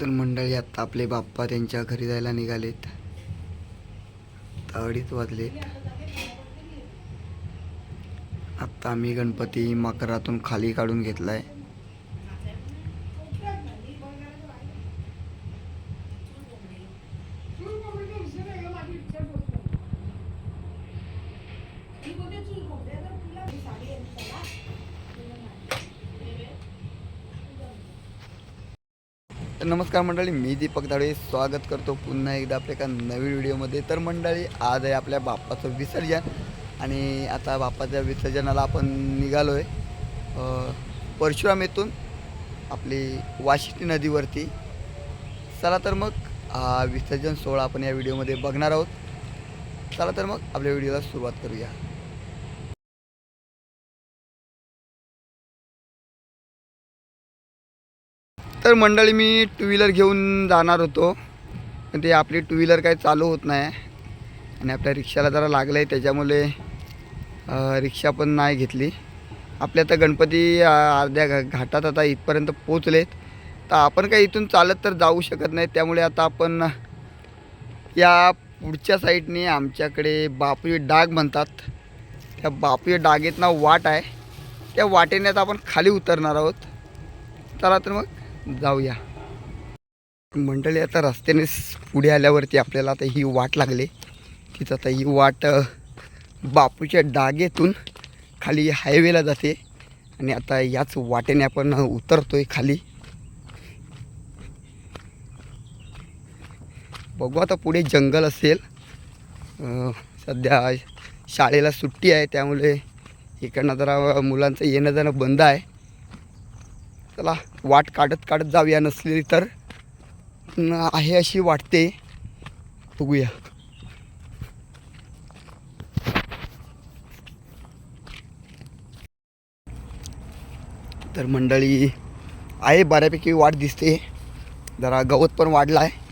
तर मंडळी आत्ता आपले बाप्पा त्यांच्या घरी जायला निघालेत. आता अडीच वाजले. आत्ता आम्ही गणपती मकरातून खाली काढून घेतला आहे तर नमस्कार मंडळी मी दीपक धाडे स्वागत करतो पुन्हा एकदा आपल्या एका नवीन व्हिडिओमध्ये. तर मंडळी आज आहे आपल्या बाप्पाचं विसर्जन. आणि आता बाप्पाच्या विसर्जनाला आपण निघालो आहे परशुराम येथून आपली वाशिष्ठी नदीवरती. चला तर मग हा विसर्जन सोहळा आपण या व्हिडिओमध्ये बघणार आहोत. चला तर मग आपल्या व्हिडिओला सुरुवात करूया. तर मंडळी मी टू व्हीलर घेऊन जाणार होतो. पण ते आपली टू व्हीलर काही चालू होत नाही. आणि आपल्या रिक्षाला जरा लागलं आहे त्याच्यामुळे रिक्षा पण नाही घेतली. आपल्या आता गणपती अर्ध्या घा घाटात आता इथपर्यंत पोचलेत तर आपण काही इथून चालत तर जाऊ शकत नाही. त्यामुळे आता आपण या पुढच्या साईडने आमच्याकडे बापुई डाग म्हणतात. त्या बापुई डागेतनं वाट आहे. त्या वाटेने आता आपण खाली उतरणार आहोत. चला तर मग. जाऊया. मंडळी आता रस्त्याने पुढे आल्यावरती आपल्याला आता ही वाट लागली. तिथं आता ही वाट बापूच्या डागेतून खाली हायवेला जाते. आणि आता याच वाटेने आपण उतरतोय खाली. बघू आता पुढे जंगल असेल. सध्या शाळेला सुट्टी आहे त्यामुळे इकडनं जरा मुलांचं येणं जाणं बंद आहे. चला वाट काढत काढत जाऊया नसली तर. आहे अशी वाटते. बघूया. तर मंडळी आहे बऱ्यापैकी वाट दिसते. जरा गवत पण वाढला आहे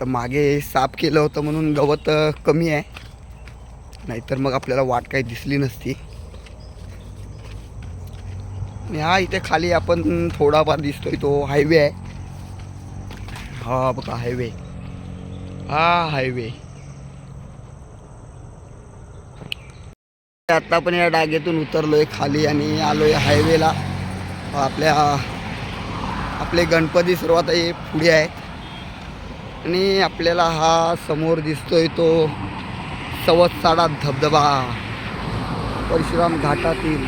तर मागे साफ केलं होतं म्हणून गवत कमी आहे. नाहीतर मग आपल्याला वाट काही दिसली नसती. हा इथे खाली आपण थोडाफार दिसतोय तो हायवे आहे. हा बघा हायवे हा हायवे आता आपण या डागेतून उतरलोय खाली आणि आलोय हायवेला आपल्या आपले गणपती सर्वात हे पुढे आहेत. आणि आपल्याला हा समोर दिसतोय तो सवतसाडा धबधबा. परशुराम घाटातील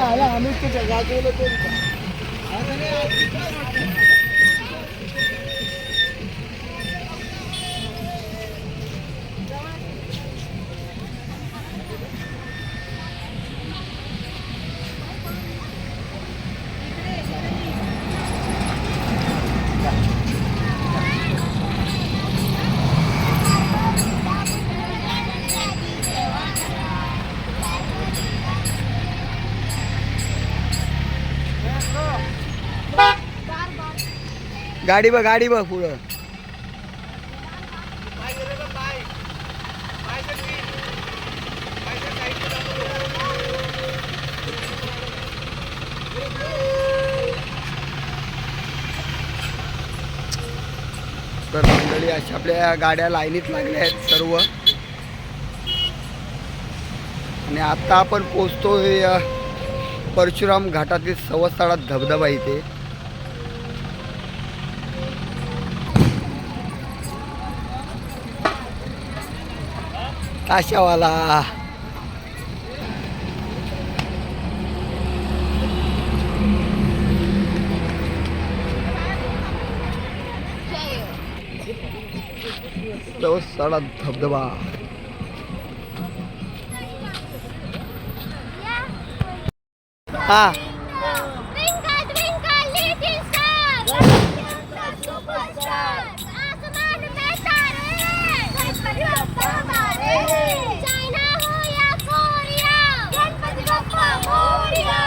आला आम्ही ते जगात गाडी बघ गाडी बघ पुढं. तर मंडळी अशा आपल्या गाड्या लाईनीत लागल्या आहेत सर्व. आणि आता आपण पोचतोय परशुराम घाटातील सवसाळा धबधबा इथे. काशावाला? सवसाळा धबधबा. हा Twinkle, twinkle, little star. Superstar. आसमान में तारे. गणपति बप्पा हमारे. चाइना हो या कोरिया. गणपति बप्पा मोरया.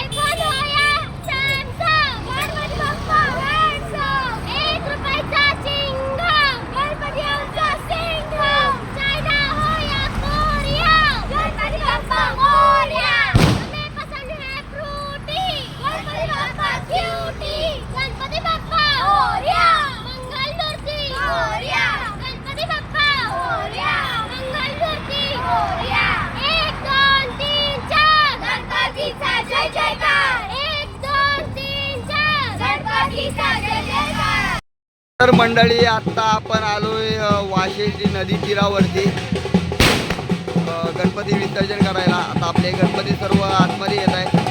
iPhone हो या Samsung. गणपति बप्पा handsome. एक रुपयाचा चिंगम. गणपति आमचा सिंघम. चाइना हो या कोरिया. गणपति बप्पा मोरया. हमें पसंद है फ्रूटी. गणपति बप्पा क्यूटी. गणपति बप्पा मोरया. मंगल मूर्ती मोरया. गणपति बप्पा मोरया. मंगल मूर्ती मोरया. एक दोन तीन चार गणपतीचा जय जयकार एक दोन तीन चार गणपतीचा जय जयकार तर मंडळी आता आपण आलोय वाशिष्ठी नदी तीरावरती. गणपती विसर्जन करायला. आता आपले गणपती सर्व आतमध्ये येत आहे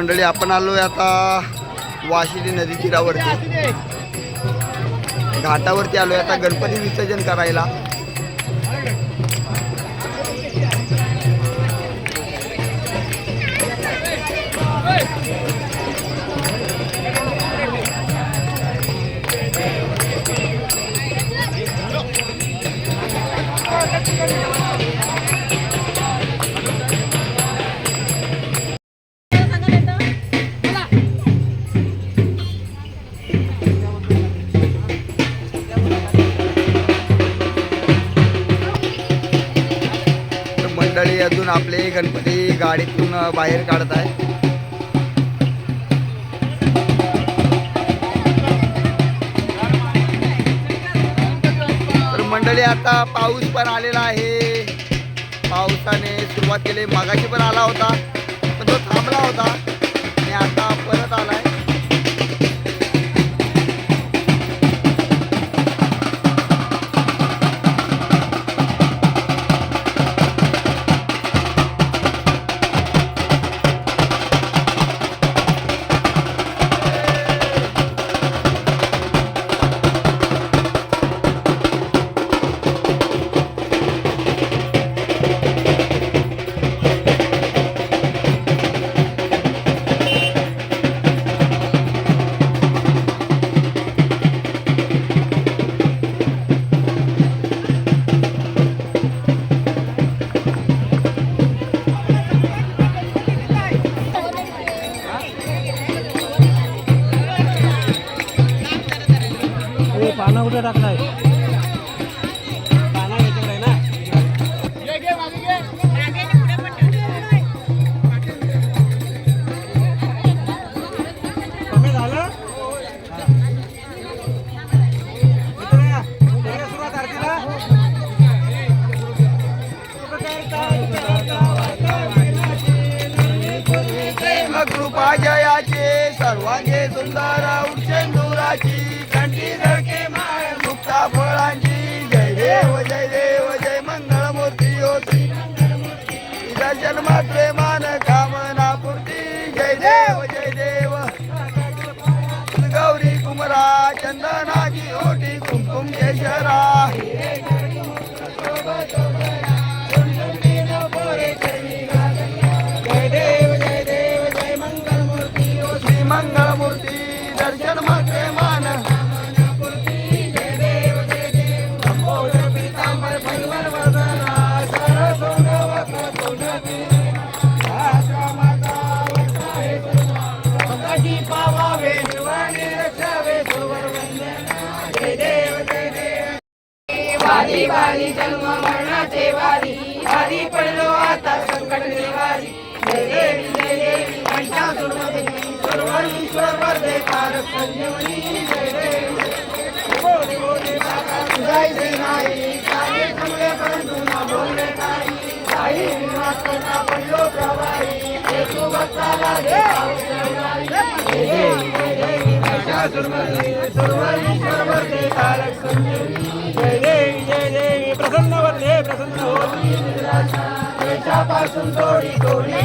मंडळी आपण आलो आहे आता वाशिली नदी तीरावरती घाटावरती आलो आहे आता गणपती विसर्जन करायला. आपले गणपती गाडीतून बाहेर काढत आहे. तर मंडळी आता पाऊस पण आलेला आहे. पावसाने सुरुवात केली. मागाशी पण आला होता पण तो थांबला होता. आणि आता परत आला টাকা कुमकुम जय देव जय देव जय मंगलमूर्ती श्री मंगळमूर्ती दर्शन वारी वारी जन्म मरणाचे वारी. वारी पडलो आता संकट निवारी. जय देवी जय देवी महिषासुरमर्दिनी सर्वईश्वर वरदे कारक संजीवनी जय देवी. बोले नाही काही थांबले परंतु ना बोलले काही. काही मात्र पडलो प्रवाही. हे तू भक्ताला जय देवी जय देवी महिषासुरमर्दिनी सर्वईश्वर वरदे कारक संजीवनी जय जय होते प्रसन्न होती पासून थोडी थोडी